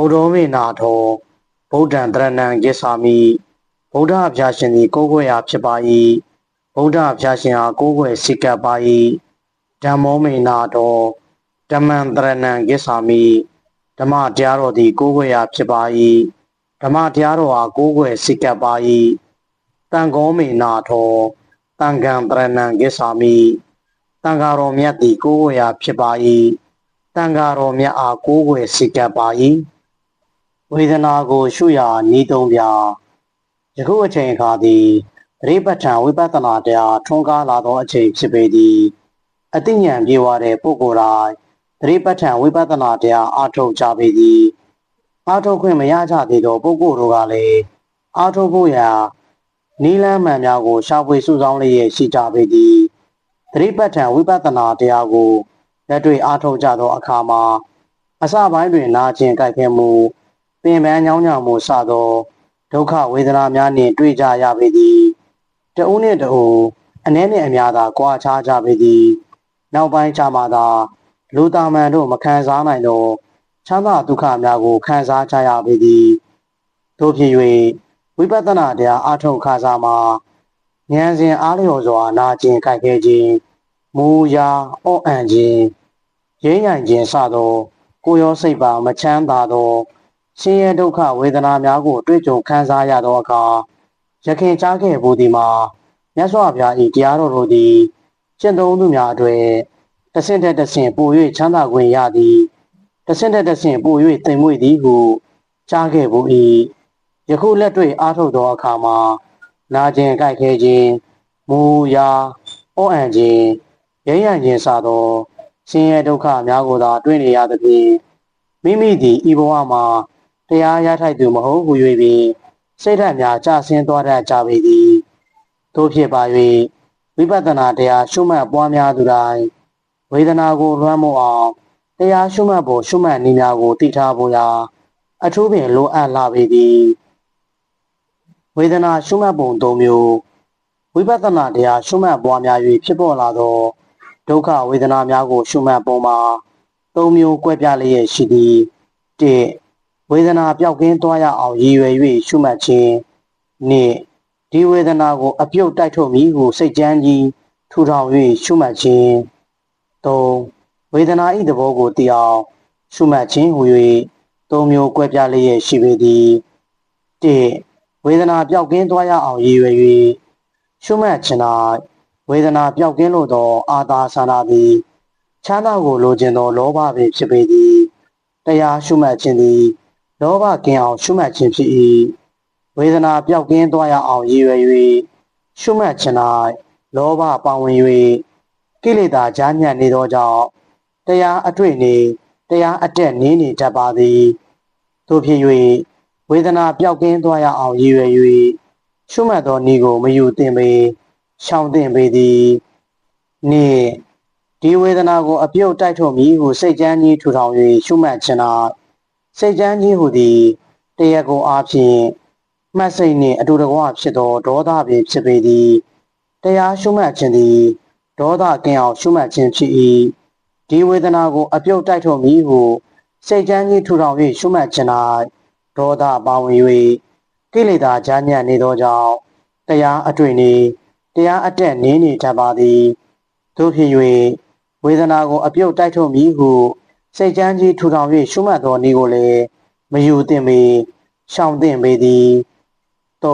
ဗုဒ္ဓမေနာထောဗုဒ္ဓံတရဏံကိစ္ဆာမိဗုဒ္ဓအဖျာရှင်သည်ကိုးကွယ်ရာဖြစ်ပါ၏ဗုဒ္ဓအဖျာရှင်အားကိုးကွယ်စိတ်ကပ်ပါ၏ဓမ္မောမေနာထောဓမ္မံတရဏံကိစ္ဆာမိဓမ္မတရားတော်သည်ကိုးကွယ်ရာဖြစ်ပါ၏ဓမ္မတရားတော်အားကိုးကွယ်စိတ်ကပ်ပါ၏တန်ခောမေနာထောတန်ခံတရဏံကိစ္ဆာမိတန်ဃာတော်မြတ်သည်ကိုးကွယ်ရာဖြစ်ပါ၏တန်ဃာတော်မြတ်အားကိုးကွယ်စိတ်ကပ်ပါ၏ ဝေဒနာကို ရှုရာဤသုံးပြယခုအချိန်အခါသည်သတိပဋ္ဌာန်ဝိပဿနာတရားထွန်းကားလာသောအချိန်ဖြစ်ပေသည်အသိဉာဏ်ပြေဝတဲ့ပုဂ္ဂိုလ်တိုင်းသတိပဋ္ဌာန်ဝိပဿနာတရားအားထုတ်ကြပေသည်အားထုတ်ခွင့်မရကြသေးသောပုဂ္ဂိုလ်တို့ကလည်းအားထုတ်ဖို့ရာနီလန်းမှန်များကိုရှာဖွေစုဆောင်းလျက်ရှိကြပေသည်သတိပဋ္ဌာန်ဝိပဿနာတရားကိုလက်တွေ့အားထုတ်ကြသောအခါမှာအစပိုင်းတွင်နာကျင်ကြိုက်ခဲမှု ပင်ပန်းညောင်းညောင်မှုစသောဒုက္ခဝေဒနာများနှင့်တွေ့ကြရပေသည်တဦးနှင့်တဦးအနည်းနှင့်အများသာကြွားခြားကြပေသည်နောက်ပိုင်းခြားမှသာလူသားမှန်တို့မခံစားနိုင်သောချမ်းသာဒုက္ခများကိုခံစားကြရပေသည်တို့ဖြစ်၍ဝိပဿနာတရားအထောက်ခါစားမှာဉာဏ်စဉ်အားလျော်စွာနာကျင်ကြိုက်ခဲခြင်းမူရာအော့အံ့ခြင်းရင်းရန်ခြင်းစသောကိုယ်ရောစိတ်ပါမချမ်းသာသော ဆင်းရဲဒုက္ခဝေဒနာများကိုတွေ့ကြုံခံစားရသောအခါရခင်ကြားခဲ့ဘူးဒီမှာမြတ်စွာဘုရား၏တရားတော်တို့သည်ကျင့်သုံးသူများအတွေ့တဆင့်တက်တဆင့်ပို၍ချမ်းသာခွင့်ရသည်တဆင့်တက်တဆင့်ပို၍သိမ်မွေ့သည်ဟုကြားခဲ့ဘူး၏ယခုလက်တွေ့အားထုတ်သောအခါမှာနာကျင်ကြိုက်ခဲခြင်းမူရာအော့အံ့ခြင်းရရန်ခြင်းစသောဆင်းရဲဒုက္ခများကိုသာ တွေ့နေရသဖြင့်မိမိသည်ဤဘဝမှာ တရားရထိုက်သူမဟုတ်ဟု၍ပင်စိတ်ဓာတ်များကြဆင်းသွားတတ်ကြပေသည်သို့ဖြစ်ပါ၍ဝိပဿနာတရားရှုမှတ်ပွားများသူတိုင်းဝေဒနာကိုလွှမ်းမိုးအောင်တရားရှုမှတ်ဖို့ရှုမှတ်နည်းများကိုသိထားဖို့ရာအထူးပင်လိုအပ်လာပေသည်ဝေဒနာရှုမှတ်ပုံ၃မျိုးဝိပဿနာတရားရှုမှတ်ပွားများ၍ဖြစ်ပေါ်လာသောဒုက္ခဝေဒနာများကိုရှုမှတ်ပုံမှာ၃မျိုးကွဲပြားလျက်ရှိသည်၁ ဝေဒနာပျောက်ကင်းသွားရအောင်ရည်ရွယ်၍ရှုမှတ်ခြင်းနှင့်ဒီဝေဒနာကိုအပြုတ်တိုက်ထုတ်မိဟုစိတ်ကြမ်းကြီးထူထောင်၍ရှုမှတ်ခြင်း၃ဝေဒနာ၏သဘောကိုသိအောင်ရှုမှတ်ခြင်းဟူ၍သုံးမျိုးကွဲပြားလျက်ရှိပေသည်၁ဝေဒနာပျောက်ကင်းသွားရအောင်ရည်ရွယ်၍ရှုမှတ်ခြင်း၌ဝေဒနာပျောက်ကင်းလို့သော အာသာဆန္ဒသည်ချမ်းသာကိုလိုချင်သောလောဘပင်ဖြစ်ပေသည်တရားရှုမှတ်ခြင်းသည် လောဘကင်းအောင်ရှုမှတ်ခြင်းဖြစ်၏ဝေဒနာပျောက်ကင်းသွားရအောင်ရည်ရွယ်၍ရှုမှတ်ခြင်း၌လောဘပါဝင်၍ကိလေသာကြားညံ့နေသောကြောင့်တရားအတွေ့နေတရားအတက်နင်းနေတတ်ပါသည်သို့ဖြစ်၍ဝေဒနာပျောက်ကင်းသွားရအောင်ရည်ရွယ်၍ရှုမှတ်သောဤကိုမယူသင့်ပေရှောင်သင့်ပေသည်နှင့်ဒီဝေဒနာကိုအပြုတ်တိုက်ထုတ်မည်ဟုစိတ်ကြမ်းကြီးထူထောင်၍ရှုမှတ်ခြင်း၌ စိတ်ကြမ်းကြီးဟုသည်တရားကိုအားဖြင့်မှတ်စိတ်နှင့်အတူတကွဖြစ်သောဒေါသပင်ဖြစ်ပေသည်တရားရှုမှတ်ခြင်းသည်ဒေါသကင်းအောင်ရှုမှတ်ခြင်းဖြစ်၏ဒီဝေဒနာကိုအပြုတ်တိုက်ထုတ်မည်ဟုစိတ်ကြမ်းကြီးထူထောင်၍ရှုမှတ်ခြင်း၌ဒေါသပါဝင်၍ကိလေသာကြားညံ့နေသောကြောင့်တရားအတွေ့နေတရားအတက်နင်းနေတတ်ပါသည်တို့ဖြစ်၍ဝေဒနာကိုအပြုတ်တိုက်ထုတ်မည်ဟု စိတ်ကြမ်းကြီးထူထောင်၍ရှုမှတ်သောနည်းကိုလည်းမယူသင့်ပေရှောင်သင့်ပေသည်၃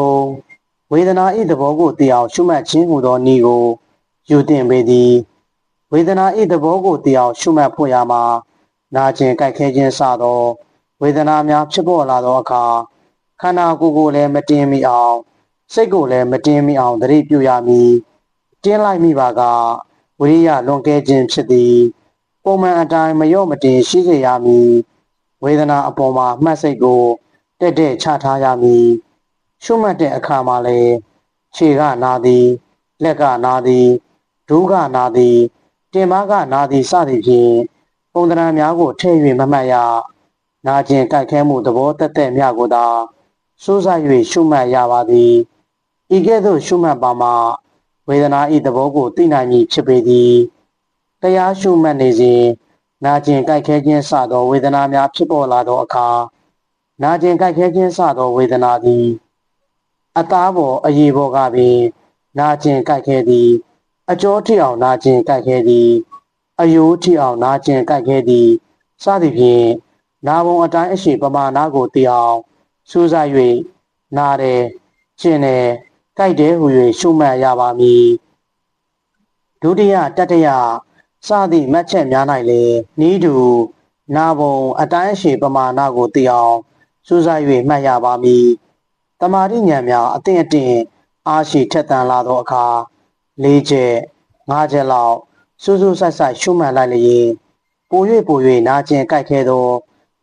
ဝေဒနာ၏သဘောကိုသိအောင်ရှုမှတ်ခြင်းဟူသောနည်းကိုယူသင့်ပေသည်ဝေဒနာ၏သဘောကိုသိအောင်ရှုမှတ်ဖို့ရာမှာနာကျင်ကြိုက်ခဲခြင်းစသောဝေဒနာများဖြစ်ပေါ်လာသောအခါခန္ဓာကိုယ်ကိုလည်းမတင်မိအောင်စိတ်ကိုလည်းမတင်မိအောင်သတိပြုရမည်တင်းလိုက်မိပါကဝိရိယလွန်ကဲခြင်းဖြစ်သည် ပုံမှန်အတိုင်းမရော့မတင်ရှိစေရမည်ဝေဒနာအပေါ်မှာမှတ်စိတ်ကိုတက်တက်ချထားရမည်ရှုမှတ်တဲ့အခါမှာလည်းခြေကနာသည်လက်ကနာသည်ဒုကနာသည်တင်မကနာသည်စသည်ဖြင့်ပုံသဏ္ဍာန်များကိုထည့်၍မမှတ်ရနာကျင်ကြိုက်ခဲမှုသဘောတက်တက်များကိုသာစိုးစား၍ရှုမှတ်ရပါသည်ဤကဲ့သို့ရှုမှတ်ပါမှာဝေဒနာ၏သဘောကိုသိနိုင်မည်ဖြစ်ပေသည် တရားရှုမှတ်နေစဉ်နာကျင်ကြိုက်ခဲခြင်းစသောဝေဒနာများဖြစ်ပေါ်လာသောအခါနာကျင်ကြိုက်ခဲခြင်းစသောဝေဒနာသည်အသားပေါ်အရေပေါ်ကပင်နာကျင်ကြိုက်ခဲသည် အကျောထိအောင်နာကျင်ကြိုက်ခဲသည်အယိုးထိအောင်နာကျင်ကြိုက်ခဲသည်စသည်ဖြင့်နာဘုံအတိုင်းအရှိပမာဏကိုသိအောင်စူးစိုက်၍နာတယ်ကျင်တယ်ကြိုက်တယ်ဟု၍ရှုမှတ်ရပါမည်ဒုတိယတတိယ စသည့်မှတ်ချက်များ၌လည်းဤသူနာဘုံအတိုင်းအရှိပမာဏကိုသိအောင်စူးစိုက်၍မှတ်ရပါမည်တမာတိဉာဏ်များအသင့်အတင့်အားရှိထက်သန်လာသောအခါ၄ချက်၅ချက်လောက်စူးစူးဆိုင်ဆိုင်ရှုမှတ်လိုက်လျင်ပို၍ပို၍နာကျင်ကြိုက်ခဲသော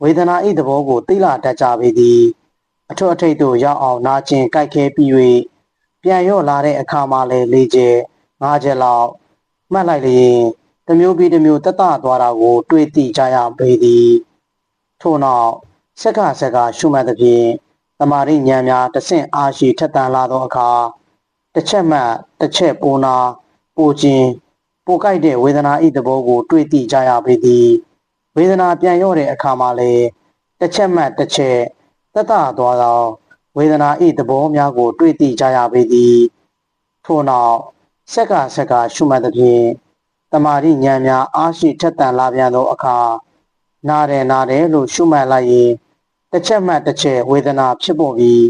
ဝေဒနာ၏သဘောကိုသိလာတတ်ကြပေသည်အထွတ်အထိပ်သို့ရောက်အောင်နာကျင်ကြိုက်ခဲပြီး၍ပြန်ရော့လာတဲ့အခါမှလည်း၄ချက်၅ချက်လောက်မှတ်လိုက်လျင် တစ်မျိုးပြီးတစ်မျိုးတက်တသွားတာကို တွေ့သိကြရပေသည်ထို့နောက်ဆက်ကဆက်ကရှုမှတ်သဖြင့်တမာရိဉာဏ်များတဆင့်အားရှိထက်သန်လာသောအခါတစ်ချက်မှတစ်ချက်ပိုနာပိုခြင်းပိုကြိုက်တဲ့ဝေဒနာဤသဘောကို တွေ့သိကြရပေသည်ဝေဒနာပြန်ရော့တဲ့အခါမှာလည်းတစ်ချက်မှတစ်ချက်တက်တသွားသောဝေဒနာဤသဘောများကို တွေ့သိကြရပေသည်ထို့နောက်ဆက်ကဆက်ကရှုမှတ်သဖြင့် တမာရိဉာဏ်များအားရှိထက်သန်လာပြန်သောအခါနာတယ်နာတယ်လို့ရှုမှတ်လိုက်ရင်တစ်ချက်မှတစ်ချက်ဝေဒနာဖြစ်ပေါ်ပြီး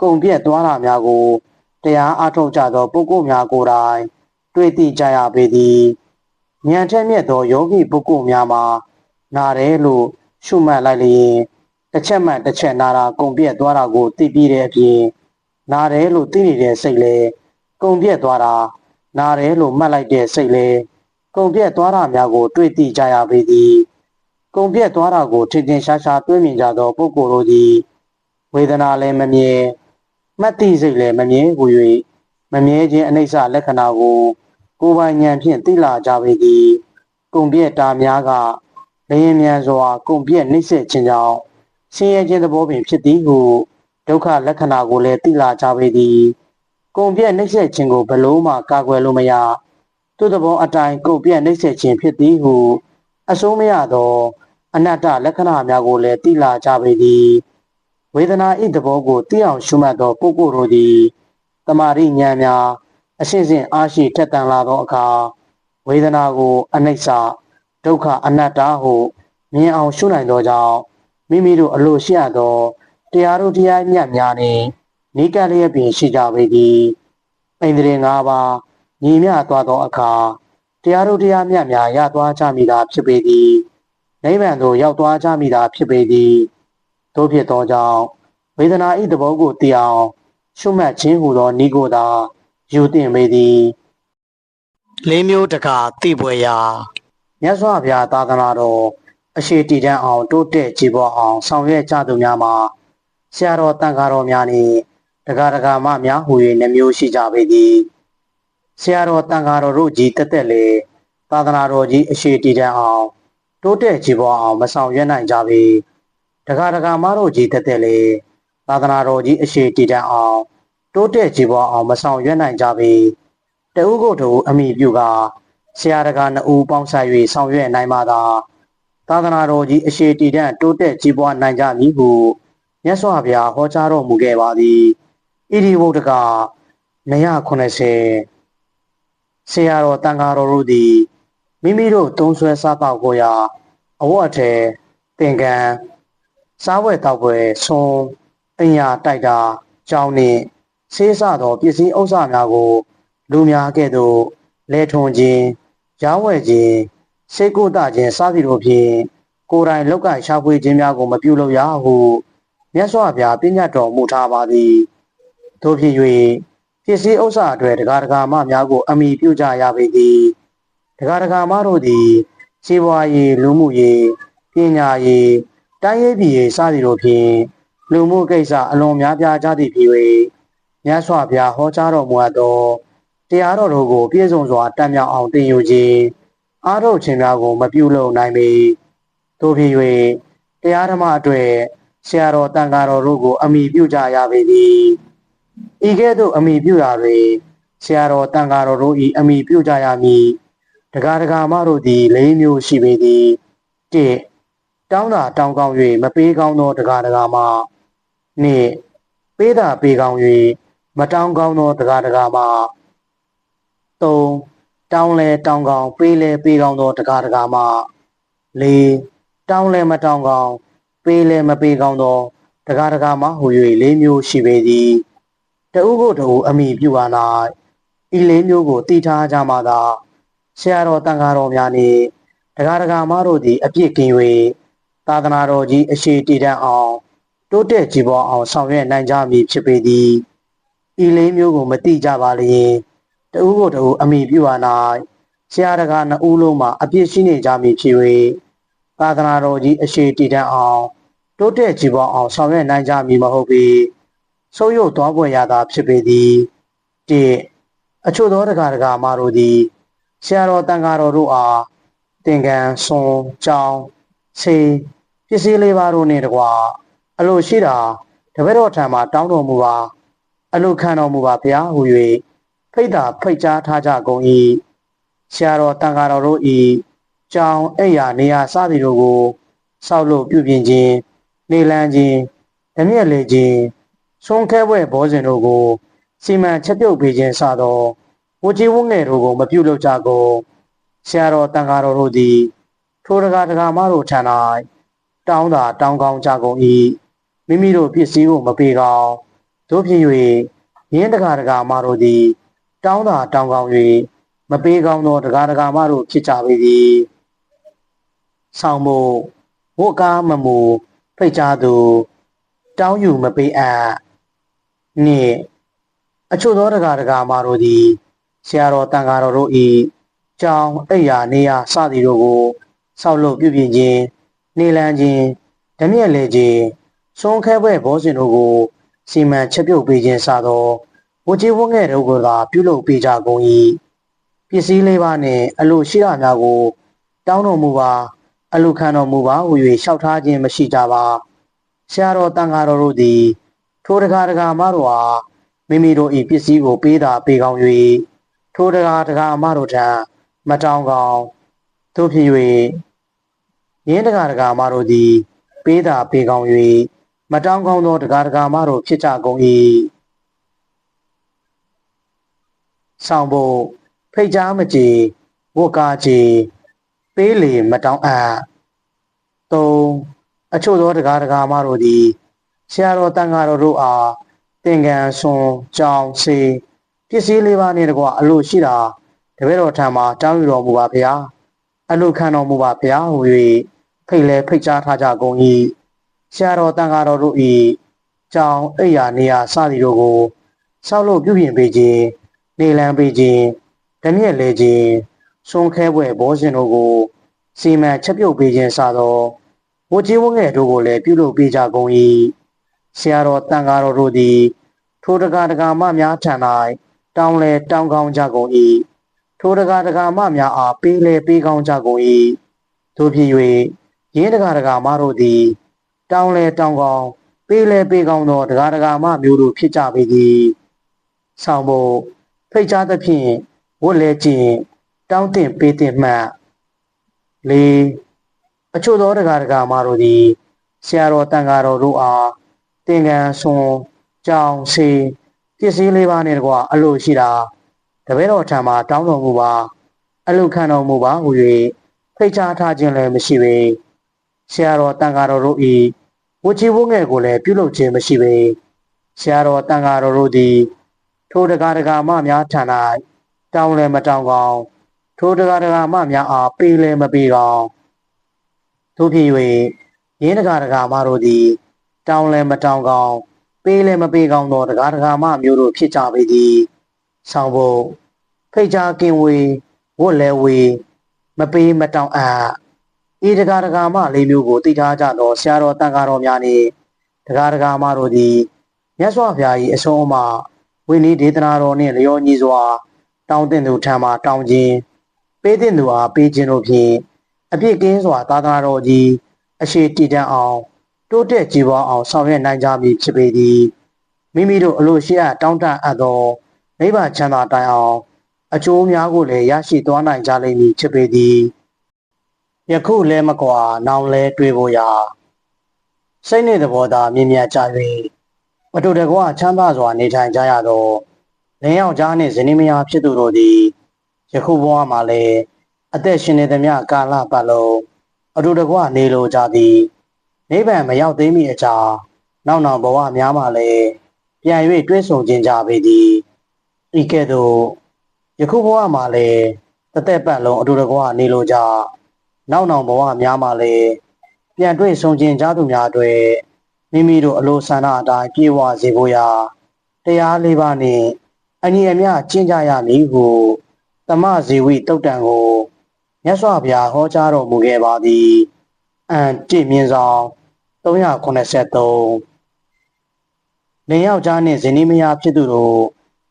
ကုန်ပြက်သွားတာများကိုတရားအားထုတ်ကြသောပုဂ္ဂိုလ်များကိုယ်တိုင်တွေ့သိကြရပေသည်ဉာဏ်ထက်မြက်သောယောဂီပုဂ္ဂိုလ်များမှာနာတယ်လို့ရှုမှတ်လိုက်လျင်တစ်ချက်မှတစ်ချက်နာတာကုန်ပြက်သွားတာကိုသိပြီးတဲ့အပြင်နာတယ်လို့သိနေတဲ့စိတ်လည်းကုန်ပြက်သွားတာနာတယ်လို့မှတ်လိုက်တဲ့စိတ်လည်း ကုန်ပြက်သွားတာများကို တွေ့သိကြရပေသည်ကုန်ပြက်သွားတာကိုထင်ထင်ရှားရှားတွေးမြင်ကြသောပုဂ္ဂိုလ်တို့သည်ဝေဒနာလည်းမမြဲမှတ်သိစိတ်လည်းမမြဲဟူ၍မမြဲခြင်းအနိစ္စလက္ခဏာကို ကိုယ်ပိုင်ဉာဏ်ဖြင့်သိလာကြပေသည်ကုန်ပြက်တာများကလျင်မြန်စွာကုန်ပြက်နှိမ့်ဆက်ခြင်းကြောင့်ဆင်းရဲခြင်းသဘောပင်ဖြစ်သည်ဟုဒုက္ခလက္ခဏာကိုလည်းသိလာကြပေသည်ကုန်ပြက်နှိမ့်ဆက်ခြင်းကိုဘလို့မှကာကွယ်လို့မရ သူ့သဘောအတိုင်းကုန်ပြက်နှိမ့်ဆက်ခြင်းဖြစ်သည်ဟုအစိုးမရသော အနတ္တလက္ခဏာများကိုလည်းသိလာကြပေသည်ဝေဒနာ၏သဘောကိုသိအောင်ရှုမှတ်သောပုဂ္ဂိုလ်တို့သည်တမာရိဉာဏ်များအရှင်းစင်အားရှိထက်သန်လာသောအခါဝေဒနာကို အနိစ္စဒုက္ခအနတ္တဟုမြင်အောင်ရှုနိုင်သောကြောင့်မိမိတို့အလိုရှိရသောတရားတို့တရားမြတ်များနှင့်နိကလျက်ပင်ရှိကြပေသည်အိန္ဒြေ၅ပါး ညီမျှသွားသောအခါတရားတို့တရားမြတ်များရသွားကြမိတာဖြစ်ပေသည်နိဗ္ဗာန်သို့ရောက်သွားကြမိတာဖြစ်ပေသည်တို့ဖြစ်သောကြောင့်ဝေဒနာ၏သဘောကိုသိအောင်ရှုမှတ်ခြင်းဟူသောဤကိုသာယူသင့်ပေသည်လေးမျိုးတကာသိပွဲရာမြတ်စွာဘုရားသာသနာတော်အရှိတည်တံ့အောင်တိုးတက်ကြည်ပေါ်အောင်ဆောင်ရွက်ကြသူများမှာဆရာတော်တန်ဃာတော်များနှင့်တက္ကရာမများဟူ၍နှမျိုးရှိကြပေသည် ဆရာတော်တန်ဃာတော်တို့ကြီးတက်တက်လေသာသနာတော်ကြီးအရှိတည်တံ့အောင်တိုးတက်ကြည်ပေါ်အောင်မဆောင်ရွက်နိုင်ကြပေတက္ကရာမတို့ကြီးတက်တက်လေသာသနာတော်ကြီးအရှိတည်တံ့အောင်တိုးတက်ကြည်ပေါ်အောင်မဆောင်ရွက်နိုင်ကြပေတဦးကိုယ်တူအမိပြုကဆရာတကာနှစ်ဦးပေါင်းဆိုင်၍ဆောင်ရွက်နိုင်ပါသာသာသနာတော်ကြီးအရှိတည်တံ့တိုးတက်ကြီးပွားနိုင်ကြမည်ဟုမြတ်စွာဘုရားဟောကြားတော်မူခဲ့ပါသည်ဣရိဝုဒ္ဓက280 ဆရာတော်တန်ဃာတော်တို့သည်မိမိတို့သုံးဆွဲစားတော့ကိုရာအဝတ်အထည်သင်္ကန်းစားဝဲတောက်ပွဲဆွန်ပညာတိုက်တာကြောင်းနှင့်ဆေးစသောပစ္စည်းဥစ္စာများကို လူများကဲ့သို့လဲထွန်ခြင်းရောင်းဝယ်ခြင်းစိတ်ကိုတခြင်းစသည်တို့ဖြင့်ကိုယ်တိုင်လောက်ကရှာဖွေခြင်းများကိုမပြုလုပ်ရဟုမြတ်စွာဘုရားပြညတ်တော်မူထားပါသည်တို့ဖြစ်၍ ပစ္စည်းဥစ္စာအတွေ့တရားဒဂါမများကို အမိပြုကြရပေသည်တရားဒဂါမတို့သည်ခြေပွားရေးလူမှုရေးပညာရေးတိုင်းရေးပြည်ရေးစသည်တို့ဖြင့်လူမှုကိစ္စအလွန်များပြားကြသည့်ဖြစ်၍မြတ်စွာဘုရားဟောကြားတော်မူအပ်သောတရားတော်တို့ကိုပြည့်စုံစွာတတ်မြောက်အောင်သင်ယူခြင်းအားထုတ်ခြင်းများကို မပြုလုပ်နိုင်ပေတို့ဖြစ်၍တရားဓမ္မအတွေ့ဆရာတော်တန်ဃာတော်တို့ကို အမိပြုကြရပေသည် ဤကဲ့သို့အမိပြုရာတွင်ဆရာတော်တန်ဃာတော်တို့၏အမိပြုကြရမည်တက္ကရာမတို့သည်၄မျိုးရှိပေသည်၁တောင်းတာတောင်းကောင်း၍မပေးကောင်းသောတကားတကားမှနှင့်ပေးတာပေးကောင်း၍မတောင်းကောင်းသောတကားတကားမှ3တောင်းလဲတောင်းကောင်းပေးလဲပေးကောင်းသောတကားတကားမှ4တောင်းလဲမတောင်းကောင်းပေးလဲမပေးကောင်းသောတကားတကားမှဟူ၍၄မျိုးရှိပေသည် တဦးကိုတဦးအမိပြုပါ၌ဤလေးမျိုးကိုတည်ထားကြမှာသာဆရာတော်တန်ဃာတော်များနှင့်တကားတကားမတို့သည်အပြစ်ကင်း၍သာသနာတော်ကြီးအရှိတည်တတ်အောင် တိုးတက်ကြည်ပွားအောင်ဆောင်ရွက်နိုင်ကြမည်ဖြစ်ပေသည်ဤလေးမျိုးကိုမတိကြပါလျင်တဦးကိုတဦးအမိပြုပါ၌ဆရာတကားနှစ်ဦးလုံးမှာအပြစ်ရှိနေကြမည်ဖြစ်၍သာသနာတော်ကြီးအရှိတည်တတ်အောင်တိုးတက်ကြည်ပွားအောင်ဆောင်ရွက်နိုင်ကြမည်မဟုတ်ပေ ဆုံးယုတ်သွားပွင့်ရတာဖြစ်ပေသည်တအချို့သောတကားတကားမတို့သည်ဆရာတော်တန်ဃာတော်တို့အားသင်္ကန်းဆွန်ကြောင်းဆေးပစ္စည်းလေးပါးတို့နှင့်တကွာအလိုရှိတာတပည့်တော်ထံမှတောင်းတော်မူပါအလိုခံတော်မူပါဗျာဟူ၍ဖိတ်တာဖိတ်ကြားထားကြကုန်၏ဆရာတော်တန်ဃာတော်တို့၏ကြောင်းအိယာနေရာစသည်တို့ကိုဆောက်လို့ပြုပြင်ခြင်းနေလန်းခြင်းဓမြက်လေခြင်း ဆုံးခဲဘွဲ့ဘောဇင်တို့ကိုစီမံချက်ပြုတ်ပေးခြင်းစသောဝကြီးဝငယ်တို့ကိုမပြုလုပ်ကြကုန်ဆရာတော်တန်ဃာတော်တို့သည်ထိုတကားတကားမတို့ထံ၌တောင်းတာတောင်းကောင်းကြကုန်၏မိမိတို့ပစ္စည်းကိုမပေးကောင်းတို့ဖြစ်၍ရင်းတကားတကားမတို့သည်တောင်းတာတောင်းကောင်း၍မပေးကောင်းသောတကားတကားမတို့ဖြစ်ကြပေသည်ဆောင်မို့ဝတ်ကားမမူဖိတ်ကြားသူတောင်းယူမပေးအပ် နှင့်အချို့သောတကားတကားမတို့သည်ဆရာတော်တန်ဃာတော်တို့၏ကြောင်းအိယာနေရာစသည်တို့ကိုဆောက်လုပ်ပြုပြင်ခြင်းနေလန်းခြင်းဓမြက်လေခြင်းစွန်ခဲဘွဲ့ဘောဇင်တို့ကိုစီမံချက်ပြုတ်ပေးခြင်းစသောဝကြီးဝငဲ့တို့ကိုသာပြုလုပ်ပေးကြကုန်၏ပစ္စည်းလေးပါးနှင့်အလိုရှိတာများကို တောင်းတော်မူပါအလိုခံတော်မူပါဟူ၍လျှောက်ထားခြင်းမရှိကြပါဆရာတော်တန်ဃာတော်တို့သည် ထိုတကားတကားမတော်အားမိမိတို့၏ပစ္စည်းကိုပေးတာပေးကောင်း၍ထိုတကားတကားမတို့ထံမတောင်းကောင်းတို့ဖြစ်၍ရင်းတကားတကားမတို့သည် ပေးတာပေးကောင်း၍မတောင်းကောင်းသောတကားတကားမတို့ဖြစ်ကြကုန်၏ဆောင်ဖို့ဖိတ်ကြားမကြည်ဝတ်ကားကြည်ပေးလေမတောင်းအပ်သုံးအချို့သောတကားတကားမတို့သည် ဆရာတော်တန်ဃာတော်တို့အားသင်္ကန်းဆွန်ကြောင်းစေပစ္စည်းလေးပါးနှင့်တကွအလို့ရှိတာတပည့်တော်ထံမှာတောင်းယူတော်မူပါဗျာအလို့ခံတော်မူပါဗျာဟူ၍ဖိတ်လဲဖိတ်ကြားထားကြကုန်၏ဆရာတော်တန်ဃာတော်တို့၏ကြောင်းအိယာနေရာစသည်တို့ကိုဆောက်လုပ်ပြုပြင်ပေးခြင်းနေလံပေးခြင်းဓမြက်လဲခြင်းဆွန်ခဲပွဲဘောဇင်တို့ကိုစီမံချက်ပြုတ်ပေးခြင်းစသောဝကြီးဝငယ်တို့ကိုလည်းပြုလုပ်ပေးကြကုန်၏ ဆရာတော်တန်ဃာတော်တို့သည် ထိုတကာတကာမများထံ၌တောင်းလဲတောင်းကောင်းကြကုန်၏ထိုတကာတကာမများအားပေးလဲပေးကောင်းကြကုန်၏တို့ဖြစ်၍ရင်းတကာတကာမတို့သည် တောင်းလဲတောင်းကောင်းပေးလဲပေးကောင်းသောတကာတကာမမျိုးတို့ဖြစ်ကြပေသည်ဆောင်ဖို့ဖိတ်ကြားသဖြင့်ဝတ်လဲခြင်းတောင်းတင်ပေးတင်မှလေးအချို့သောတကာတကာမတို့သည်ဆရာတော်တန်ဃာတော်တို့အား သင်္ကန်းဆွန်ကြောင်စီပစ္စည်းလေးပါးနဲ့တကွာအလို့ရှိတာတပည့်တော်ထံမှာတောင်းတော်မူပါအလို့ခံတော်မူပါဟူ၍ဖိတ်ကြားထားခြင်းလည်းမရှိပေဆရာတော်တန်ဃာတော်တို့၏ဝချီဝုငယ်ကိုလည်းပြုလုပ်ခြင်းမရှိပေဆရာတော်တန်ဃာတော်တို့သည် ထိုတကာတကာမများထံ၌တောင်းလည်းမတောင်းကောင်းထိုတကာတကာမများအားပေးလည်းမပေးကောင်းတို့ဖြစ်၍ရင်းတကာတကာမတို့သည် တောင်းလည်းမတောင်းကောင်းပေးလည်းမပေးကောင်းသောတကားတကာမမျိုးတို့ဖြစ်ကြပေသည်ဆောင်ဖို့ဖိတ်ကြားကင်ဝေဝတ်လဲဝေမပေးမတောင်းအပ်ဤတကားတကာမလေးမျိုးကိုသိထားကြသောဆရာတော်တန်ဃာတော်များနှင့်တကားတကာမတို့သည်မြတ်စွာဘုရား၏အဆုံးအမဝိနည်းဒေသနာတော်နှင့်လျော်ညီစွာ တောင်းတင်သူထံမှတောင်းခြင်းပေးတင်သူအားပေးခြင်းတို့ဖြင့်အပြစ်ကင်းစွာသာသနာတော်ကြီးအရှိတည်တံ့အောင် တိုးတက်ကြည်ပွားအောင်ဆောင်ရွက်နိုင်ကြမည်ဖြစ်ပေသည်မိမိတို့အလို့ရှိအပ်တောင်းတအပ်သောနိဗ္ဗာန်ချမ်းသာတိုင်အောင်အကျိုးများကိုလည်းရရှိသွားနိုင်ကြလိမ့်မည်ဖြစ်ပေသည်ယခုလဲမကွာနောင်လဲတွေးဖို့ရာစိတ်နှင့်သဘောသားမြင်မြတ်ကြ၍အတူတကွချမ်းသာစွာနေထိုင်ကြရသောလင်းယောက်ျားနှင့်ဇနီးမယားဖြစ်သူတို့သည်ယခုဘဝမှာလည်းအသက်ရှင်နေသမျှကာလပတ်လုံးအတူတကွနေလိုကြသည် နိဗ္ဗာန်မရောက်သေးမီအကြာနောက်နောက်ဘဝများမှာလည်းပြန်၍တွဲဆုံခြင်းကြပေသည်ဤကဲ့သို့ယခုဘဝမှာလည်းတသက်ပတ်လုံးအတူတကွနေလိုကြနောက်နောက်ဘဝများမှာလည်းပြန်တွေ့ဆုံခြင်းကြသူများအတွက်မိမိတို့အလိုဆန္ဒအတိုင်းပြေဝစေဖို့ရာတရားလေးပါးနှင့်အညီအမျှကျင့်ကြရမည်ဟုသမဇေဝိတုတ်တံကိုမြတ်စွာဘုရားဟောကြားတော်မူခဲ့ပါသည် အန်တိမြင့်ဆောင်383လင်ယောက်ျားနှင့်ဇနီးမယားဖြစ်သူတို့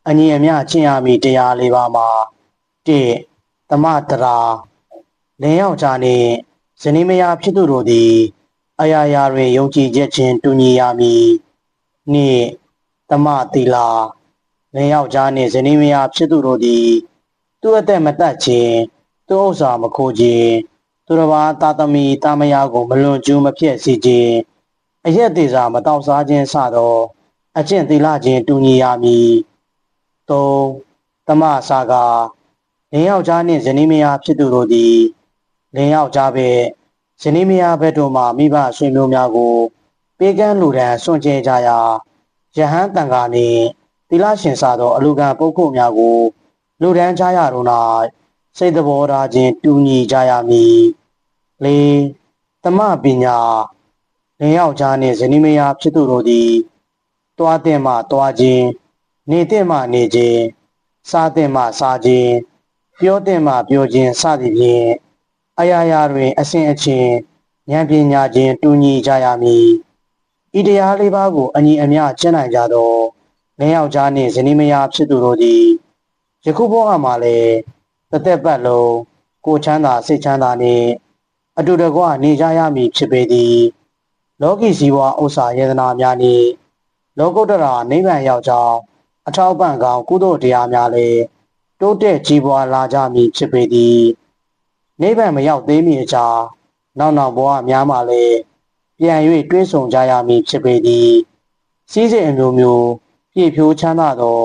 အညီအမျှကျင့်ရမည်တရားလေးပါးမှာ1သမတရာလင်ယောက်ျားနှင့်ဇနီးမယားဖြစ်သူတို့သည် အရာရာတွင်ယုံကြည်ချက်ချင်းတူညီရမည်နှင့်သမသီလာလင်ယောက်ျားနှင့်ဇနီးမယားဖြစ်သူတို့သည် သူ့အသက်မတတ်ခြင်းသူ့ဥစ္စာမခိုးခြင်း သူတစ်ပါးသားသမီးသားမယားကိုမလွန်ကျူးမဖြစ်စေခြင်းအရက်သေးစာမတောက်စားခြင်းစသောအကျင့်သီလချင်းတူညီရမည်၃သမစာကလင်ယောက်ျားနှင့်ဇနီးမယားဖြစ်သူတို့သည်လင်ယောက်ျားပဲဇနီးမယားဘက်တို့မှမိဘဆွေမျိုးများကိုပေးကမ်းလူဒန်းစွန့်ကြဲကြရာယဟန်တန်ခါနှင့်သီလရှင်စားသောအလူကံပုဂ္ဂိုလ်များကိုလူဒန်းကြရတို့၌ စိတ်သဘောထားချင်းတူညီကြရမည်၄သမပညာလင်ယောက်ျားနှင့်ဇနီးမယားဖြစ်သူတို့သည်တွားတဲ့မှတွားခြင်းနေတဲ့မှနေခြင်းစားတဲ့မှစားခြင်းပြောတဲ့မှပြောခြင်းစသည်ဖြင့်အရာရာတွင် အစဉ်အချင်းဉာဏ်ပညာချင်းတူညီကြရမည်ဤတရားလေးပါးကိုအညီအမျှကျင့်နိုင်ကြသောလင်ယောက်ျားနှင့်ဇနီးမယားဖြစ်သူတို့သည်ယခုဘဝမှာလည်း တစ်သက်ပတ်လုံးကိုချမ်းသာစိတ်ချမ်းသာနှင့်အတူတကွနေကြရမည်ဖြစ်ပေသည်လောကီဇီဝဥစ္စာယေဒနာများနှင့်လောကုတ္တရာနိဗ္ဗာန်ရောက်ကြောင်းအထောက်ပံ့ကောင်းကုသိုလ်တရားများလည်းတိုးတက်ကြီးပွားလာကြမည်ဖြစ်ပေသည်နိဗ္ဗာန်မရောက်သေးမီအကြာနောက်နောက်ဘဝများမှာလည်းပြန်၍တွဲဆုံကြရမည်ဖြစ်ပေသည်စီးစိမ်အမျိုးမျိုးပြည့်ဖြိုးချမ်းသာသော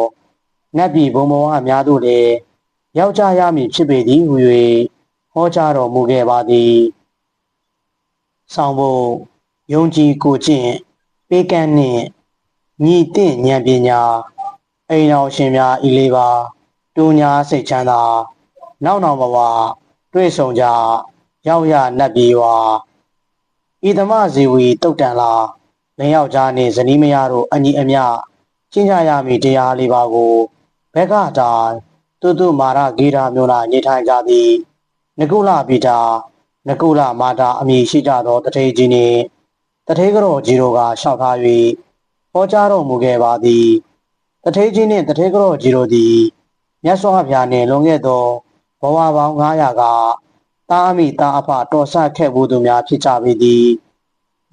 နတ်ပြည်ဘုံဘဝများတို့လည်း ရောက်ကြရမည်ဖြစ်ပေသည်ဟု၍ဟောကြားတော်မူခဲ့ပါသည်ဆောင်ဖို့ယုံကြည်ကိုကျင့်ပေးကမ်းနှင့်ညီတင့်ဉာဏ်ပညာအိမ်တော်ရှင်များဤလေးပါတူညာစိတ်ချမ်းသာနောက်နောက်ဘဝတွေ့ဆုံကြရောက်ရနတ်ပြည်ဝါဤသမဇီဝီတုတ်တန်လာလင်ယောက်ျားနှင့်ဇနီးမယားတို့အညီအမျှကျင့်ကြရမည်တရားလေးပါကိုဘက်ကတိုင်း တုတုမာရဂေရာမျိုးနာနေထိုင်ကြသည်နကုလပိတာနကုလမာတာအမည်ရှိကြသောတထေကြီးနှင့်တထေကတော်ကြီးတို့ကလျှောက်ထား၍ဟောကြားတော်မူခဲ့ပါသည်တထေကြီးနှင့်တထေကတော်ကြီးတို့သည်မြတ်စွာဘုရားနှင့်လွန်ခဲ့သောဘဝပေါင်း900ကတာအမိတာအဖတော်ဆခဲ့မှုသူများဖြစ်ကြပေသည်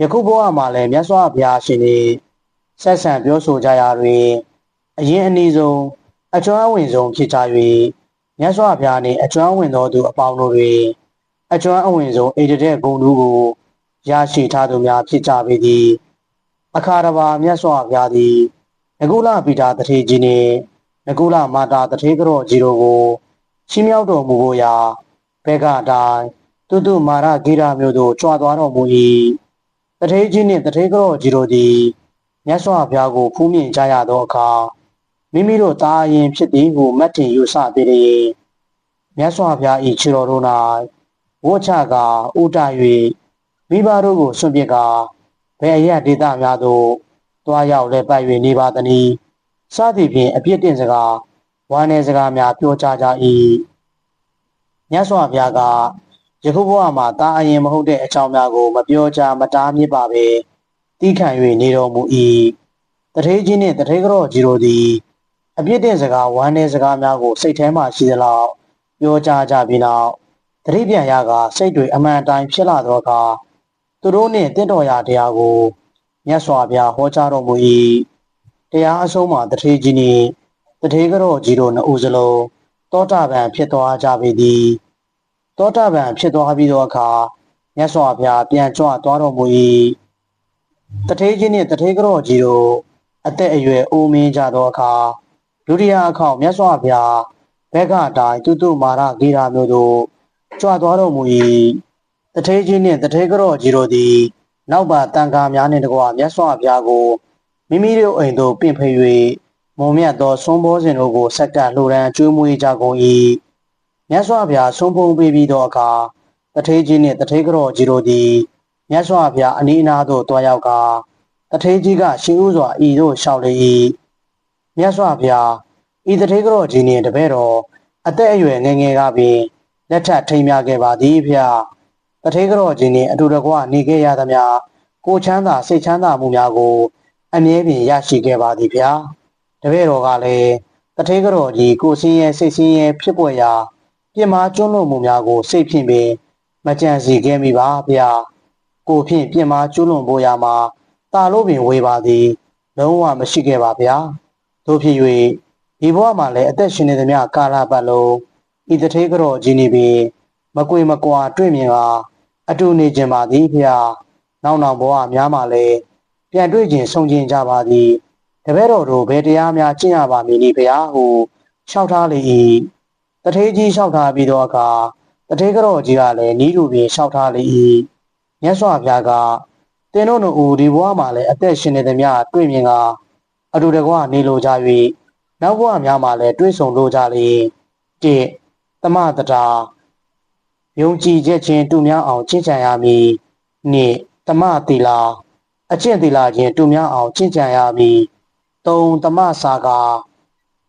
ယခုဘဝမှာလည်းမြတ်စွာဘုရားရှင်နှင့်ဆက်ဆံပြောဆိုကြရာတွင်အရင်အနည်းဆုံး အကျွမ်းဝင်ဆုံးဖြစ်ကြ၍မြတ်စွာဘုရားနှင့်အကျွမ်းဝင်သောသူအပေါင်းတို့တွင်အကျွမ်းအဝင်ဆုံးဣတတဲ့ဂုံတူကိုရရှိထားသူများဖြစ်ကြပေသည်အခါတဘာမြတ်စွာဘုရားသည်ငကုလပိတာတထေကြီးနှင့်ငကုလမာတာတထေကတော်ကြီးတို့ကိုချီးမြှောက်တော်မူဖို့ရာဘက်ကတိုင်းတုတုမာရဂိရာမျိုးတို့ကြွားသွားတော်မူ၏တထေကြီးနှင့်တထေကတော်ကြီးတို့သည်မြတ်စွာဘုရားကိုဖူးမြင်ကြရသောအခါ မိမိတို့တာရင်ဖြစ်သည်ဟုမတ်တင်ယူဆသေးတယ်မြတ်စွာဘုရား၏ခြေတော်တို့၌ဝတ်ချကာဥတ၍မိဘတို့ကိုဆွန့်ပစ်ကာဘယ်အရက်ဒေသများသို့တွားရောက်လဲပတ်၍နေပါသနည်းစသည်ဖြင့်အပြစ်တင်စကားဝါနေစကားများပြောကြားကြ၏မြတ်စွာဘုရားကယခုဘဝမှာတာအရင်မဟုတ်တဲ့အကြောင်းများကိုမပြောကြားမတားမြစ်ပါပဲတီးခံ၍နေတော်မူ၏တထေးကြီးနှင့်တထေးကတော်ကြီးတို့သည် အပြစ်တင်စကားဝမ်းနေစကားများကိုစိတ်ထဲမှရှိသလောက်ပြောကြားကြပြီးနောက်တတိပြန်ရကစိတ်တွေအမှန်တိုင်းဖြစ်လာသောအခါသူတို့နှင့်တင့်တော်ရာတရားကိုမြတ်စွာဘုရားဟောကြားတော်မူ၏တရားအဆုံးမှာတထေးကြီးနှင့်တထေးကတော်ကြီးတို့နှစ်ဦးစလုံးတောတာပန်ဖြစ်သွားကြပေသည်တောတာပန်ဖြစ်သွားပြီးသောအခါမြတ်စွာဘုရားပြန်ကြွသွားတော်မူ၏တထေးကြီးနှင့်တထေးကတော်ကြီးတို့အသက်အရွယ်အိုမင်းကြသောအခါ ဒုတိယအခေါက်မြတ်စွာဘုရားဘက်ကအတိုင်းတုတုမာရဂေရာမျိုးတို့ကြွသွားတော်မူ၏တထေးကြီးနှင့်တထေးကတော်ကြီးတို့သည် နောက်ပါတန်ခါများနှင့်တကွမြတ်စွာဘုရားကိုမိမိတို့အိမ်သို့ပင့်ဖေ၍မုံမြတ်သောဆွမ်းဘောစဉ်တို့ကိုဆက်ကပ်လှူဒန်းကျွေးမွေးကြကုန်၏မြတ်စွာဘုရားဆုံးဖုံးပေးပြီးသောအခါတထေးကြီးနှင့်တထေးကတော်ကြီးတို့သည်မြတ်စွာဘုရားအနီးအနားသို့တွားရောက်ကာတထေးကြီးကရှင်ဥစွာဤသို့လျှောက်လေ၏ မြတ်စွာဘုရားဤတထေးကတော်ကြီးနှင့်တပည့်တော်အသက်အရွယ်ငယ်ငယ်ကပင်လက်ထပ်ထိမ်းမြခဲ့ပါသည်ဖျားတထေးကတော်ကြီးနှင့်အတူတကွနေခဲ့ရသမျှကိုချမ်းသာစိတ်ချမ်းသာမှုများကို အမြဲပင်ရရှိခဲ့ပါသည်ဖျားတပည့်တော်ကလည်းတထေးကတော်ကြီးကိုစင်းရဲစိတ်စင်းရဲဖြစ်ပေါ်ရာပြစ်မှားကျွလွန်မှုများကို စိတ်ဖြင့်ပင်မကြံစီခဲ့မိပါဗျာကိုဖြင့်ပြစ်မှားကျွလွန်ဖို့ရာမှာတာလို့ပင်ဝေပါသည်လုံးဝမရှိခဲ့ပါဗျာ တို့ဖြစ်၍ဒီဘဝမှာလည်းအသက်ရှင်နေသမျှကာလပတ်လုံးဤတထေးကတော်ကြီးနေပင်မကွေမကွာတွေ့မြင်ကာအတူနေခြင်းပါသည်ဗျာနောက်နောက်ဘဝများမှာလည်းပြန်တွေ့ခြင်းဆုံခြင်းကြပါသည်တပည့်တော်တို့ဘယ်တရားများကျင့်ရပါမည်နည်းဗျာဟုလျှောက်ထားလေ၏တထေးကြီးလျှောက်ထားပြီးတော့အခါတထေးကတော်ကြီးကလည်းနီးလူပင်လျှောက်ထားလေ၏မြတ်စွာဘုရားကတင်းတို့တို့ဒီဘဝမှာလည်းအသက်ရှင်နေသမျှတွေ့မြင်ကာ အတူတကွနေလိုကြ၍နောက်ဘဝများမှာလည်းတွေ့ဆုံလိုကြလေတိသမတတာယုံကြည်ချက်ချင်းတူများအောင်ချင့်ကြံရမည်နှင့်တမသီလာအကျင့်သီလာချင်းတူများအောင်ချင့်ကြံရမည်သုံးတမစာကာ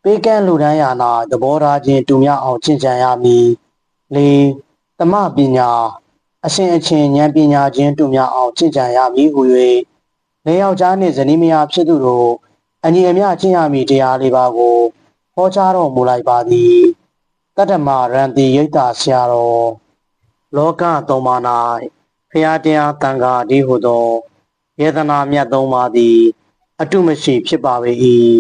ပေးကမ်းလူဒန်းရာနာသဘောထားချင်းတူများအောင်ချင့်ကြံရမည်လေးတမပညာအရှင်အချင်းဉာဏ်ပညာချင်းတူများအောင်ချင့်ကြံရမည်ဟု၍နေယောက်ျားနှင့်ဇနီးမယားဖြစ်သူတို့ အညီအမျှကျင့်ရမည်တရားလေးပါကိုဟောကြားတော်မူလိုက်ပါသည်တတ္တမရန်တီရိတ်တာဆရာတော်လောကသုံးပါး၌ဖျားတရားတန်ခါဒီဟုသောယေတနာမြတ်သုံးပါးသည် အတုမရှိဖြစ်ပါပေ၏